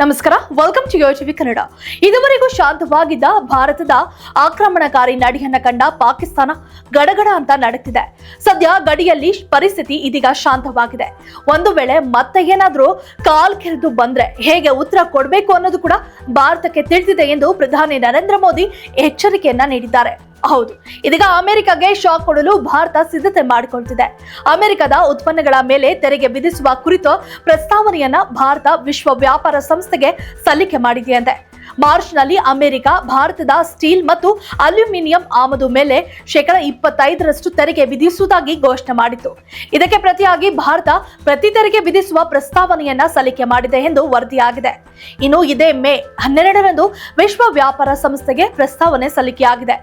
ನಮಸ್ಕಾರ. Welcome to ಯೋಚಿವಿ Kannada ಇದುವರೆಗೂ ಶಾಂತವಾಗಿದ್ದ ಭಾರತದ ಆಕ್ರಮಣಕಾರಿ ನಡಿಯನ್ನ ಕಂಡ ಪಾಕಿಸ್ತಾನ ಗಡಗಡ ಅಂತ ನಡೀತಿದೆ. ಸದ್ಯ ಗಡಿಯಲ್ಲಿ ಪರಿಸ್ಥಿತಿ ಇದೀಗ ಶಾಂತವಾಗಿದೆ. ಒಂದು ವೇಳೆ ಮತ್ತೆ ಏನಾದರೂ ಕಾಲ್ ಕೆರೆದು ಬಂದ್ರೆ ಹೇಗೆ ಉತ್ತರ ಕೊಡಬೇಕು ಅನ್ನೋದು ಕೂಡ ಭಾರತಕ್ಕೆ ತಿಳಿದಿದೆ ಎಂದು ಪ್ರಧಾನಿ ನರೇಂದ್ರ ಮೋದಿ ಎಚ್ಚರಿಕೆಯನ್ನ ನೀಡಿದ್ದಾರೆ. ಹೌದು. ಇದೀಗ ಅಮೆರಿಕಗೆ ಶಾಕ್ ಕೊಡಲು ಭಾರತ ಸಿದ್ಧತೆ ಮಾಡಿಕೊಳ್ತಿದೆ. ಅಮೆರಿಕದ ಉತ್ಪನ್ನಗಳ ಮೇಲೆ ತೆರಿಗೆ ವಿಧಿಸುವ ಕುರಿತು ಪ್ರಸ್ತಾವನೆಯನ್ನ ಭಾರತ ವಿಶ್ವ ವ್ಯಾಪಾರ ಸಂಸ್ಥೆಗೆ ಸಲ್ಲಿಕೆ ಮಾಡಿದೆಯಂತೆ. ಮಾರ್ಚ್ನಲ್ಲಿ ಅಮೆರಿಕ, ಭಾರತದ ಸ್ಟೀಲ್ ಮತ್ತು ಅಲ್ಯೂಮಿನಿಯಂ ಆಮದು ಮೇಲೆ ಶೇಕಡ ಇಪ್ಪತ್ತೈದರಷ್ಟು ತೆರಿಗೆ ವಿಧಿಸುವುದಾಗಿ ಘೋಷಣೆ ಮಾಡಿತ್ತು. ಇದಕ್ಕೆ ಪ್ರತಿಯಾಗಿ ಭಾರತ ಪ್ರತಿ ತೆರಿಗೆ ವಿಧಿಸುವ ಪ್ರಸ್ತಾವನೆಯನ್ನ ಸಲ್ಲಿಕೆ ಮಾಡಿದೆ ಎಂದು ವರದಿಯಾಗಿದೆ. ಇನ್ನು ಇದೇ ಮೇ ಹನ್ನೆರಡರಂದು ವಿಶ್ವ ವ್ಯಾಪಾರ ಸಂಸ್ಥೆಗೆ ಪ್ರಸ್ತಾವನೆ ಸಲ್ಲಿಕೆಯಾಗಿದೆ.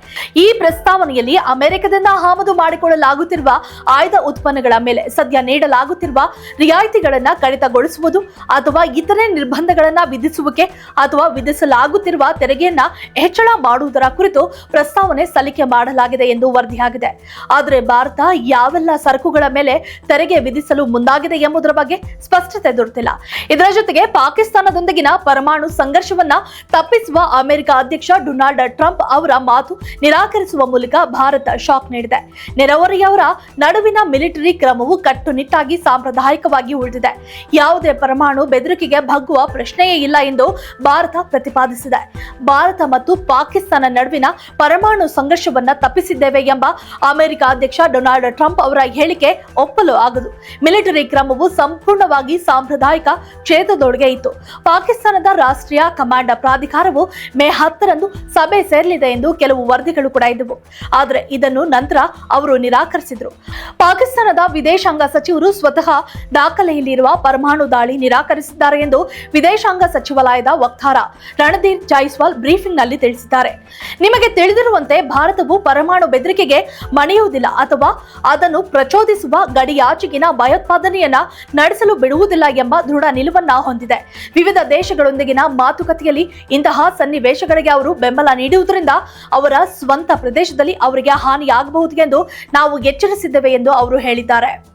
ಈ ಪ್ರಸ್ತಾವನೆಯಲ್ಲಿ ಅಮೆರಿಕದಿಂದ ಆಮದು ಮಾಡಿಕೊಳ್ಳಲಾಗುತ್ತಿರುವ ಆಯ್ದ ಉತ್ಪನ್ನಗಳ ಮೇಲೆ ಸದ್ಯ ನೀಡಲಾಗುತ್ತಿರುವ ರಿಯಾಯಿತಿಗಳನ್ನ ಕಡಿತಗೊಳಿಸುವುದು ಅಥವಾ ಇತರೆ ನಿರ್ಬಂಧಗಳನ್ನ ವಿಧಿಸುವಿಕೆ ಅಥವಾ ವಿಧಿಸಲಾಗುತ್ತಿರುವ ತೆರಿಗೆಯನ್ನ ಹೆಚ್ಚಳ ಮಾಡುವುದರ ಕುರಿತು ಪ್ರಸ್ತಾವನೆ ಸಲ್ಲಿಕೆ ಮಾಡಲಾಗಿದೆ ಎಂದು ವರದಿಯಾಗಿದೆ. ಆದರೆ ಭಾರತ ಯಾವೆಲ್ಲ ಸರಕುಗಳ ಮೇಲೆ ತೆರಿಗೆ ವಿಧಿಸಲು ಮುಂದಾಗಿದೆ ಎಂಬುದರ ಬಗ್ಗೆ ಸ್ಪಷ್ಟತೆ ದೊರೆತಿಲ್ಲ. ಇದರ ಜೊತೆಗೆ ಪಾಕಿಸ್ತಾನದೊಂದಿಗಿನ ಪರಮಾಣು ಸಂಘರ್ಷವನ್ನ ತಪ್ಪಿಸುವ ಅಮೆರಿಕ ಅಧ್ಯಕ್ಷ ಡೊನಾಲ್ಡ್ ಟ್ರಂಪ್ ಅವರ ಮಾತು ನಿರಾಕರಿಸುವ ಮೂಲಕ ಭಾರತ ಶಾಕ್ ನೀಡಿದೆ. ನೆರೆಹೊರೆಯವರ ನಡುವಿನ ಮಿಲಿಟರಿ ಕ್ರಮವು ಕಟ್ಟುನಿಟ್ಟಾಗಿ ಸಾಂಪ್ರದಾಯಿಕವಾಗಿ ಉಳಿದಿದೆ. ಯಾವುದೇ ಪರಮಾಣು ಬೆದರಿಕೆಗೆ ಬಗ್ಗುವ ಪ್ರಶ್ನೆಯೇ ಇಲ್ಲ ಎಂದು ಭಾರತ ಪ್ರತಿಪಾದಿಸಿದೆ. ಭಾರತ ಮತ್ತು ಪಾಕಿಸ್ತಾನ ನಡುವಿನ ಪರಮಾಣು ಸಂಘರ್ಷವನ್ನ ತಪ್ಪಿಸಿದ್ದೇವೆ ಎಂಬ ಅಮೆರಿಕ ಅಧ್ಯಕ್ಷ ಡೊನಾಲ್ಡ್ ಟ್ರಂಪ್ ಅವರ ಹೇಳಿಕೆ ಒಪ್ಪಲು ಆಗದು. ಮಿಲಿಟರಿ ಕ್ರಮವು ಸಂಪೂರ್ಣವಾಗಿ ಸಾಂಪ್ರದಾಯಿಕ ಕ್ಷೇತ್ರದೊಳಗೆ ಇತ್ತು. ಪಾಕಿಸ್ತಾನದ ರಾಷ್ಟ್ರೀಯ ಕಮಾಂಡ್ ಪ್ರಾಧಿಕಾರವು ಮೇ ಹತ್ತರಂದು ಸಭೆ ಸೇರಲಿದೆ ಎಂದು ಕೆಲವು ವರದಿಗಳು ಕೂಡ ಇದ್ದವು. ಆದರೆ ಇದನ್ನು ನಂತರ ಅವರು ನಿರಾಕರಿಸಿದರು. ಪಾಕಿಸ್ತಾನದ ವಿದೇಶಾಂಗ ಸಚಿವರು ಸ್ವತಃ ದಾಖಲೆಯಲ್ಲಿರುವ ಪರಮಾಣು ದಾಳಿ ನಿರಾಕರಿಸಿದ್ದಾರೆ ಎಂದು ವಿದೇಶಾಂಗ ಸಚಿವಾಲಯದ ವಕ್ತಾರ ರಣಧೀರ್ ಜೈಸ್ವಾಲ್ ಬ್ರೀಫಿಂಗ್ನಲ್ಲಿ ತಿಳಿಸಿದ್ದಾರೆ. ನಿಮಗೆ ತಿಳಿದಿರುವಂತೆ ಭಾರತವು ಪರಮಾಣು ಬೆದರಿಕೆಗೆ ಮಣಿಯುವುದಿಲ್ಲ ಅಥವಾ ಅದನ್ನು ಪ್ರಚೋದಿಸುವ ಗಡಿಯಾಚೆಗಿನ ಭಯೋತ್ಪಾದನೆಯನ್ನ ನಡೆಸಲು ಬಿಡುವುದಿಲ್ಲ ಎಂಬ ದೃಢ ನಿಲುವನ್ನ ಹೊಂದಿದೆ. ವಿವಿಧ ದೇಶಗಳೊಂದಿಗಿನ ಮಾತುಕತೆಯಲ್ಲಿ ಇಂತಹ ಸನ್ನಿವೇಶಗಳಿಗೆ ಅವರು ಬೆಂಬಲ ನೀಡುವುದರಿಂದ ಅವರ ಸ್ವಂತ ಪ್ರದೇಶದಲ್ಲಿ ಅವರಿಗೆ ಹಾನಿಯಾಗಬಹುದು ಎಂದು ನಾವು ಎಚ್ಚರಿಸಿದ್ದೇವೆ ಎಂದು ಅವರು ಹೇಳಿದ್ದಾರೆ.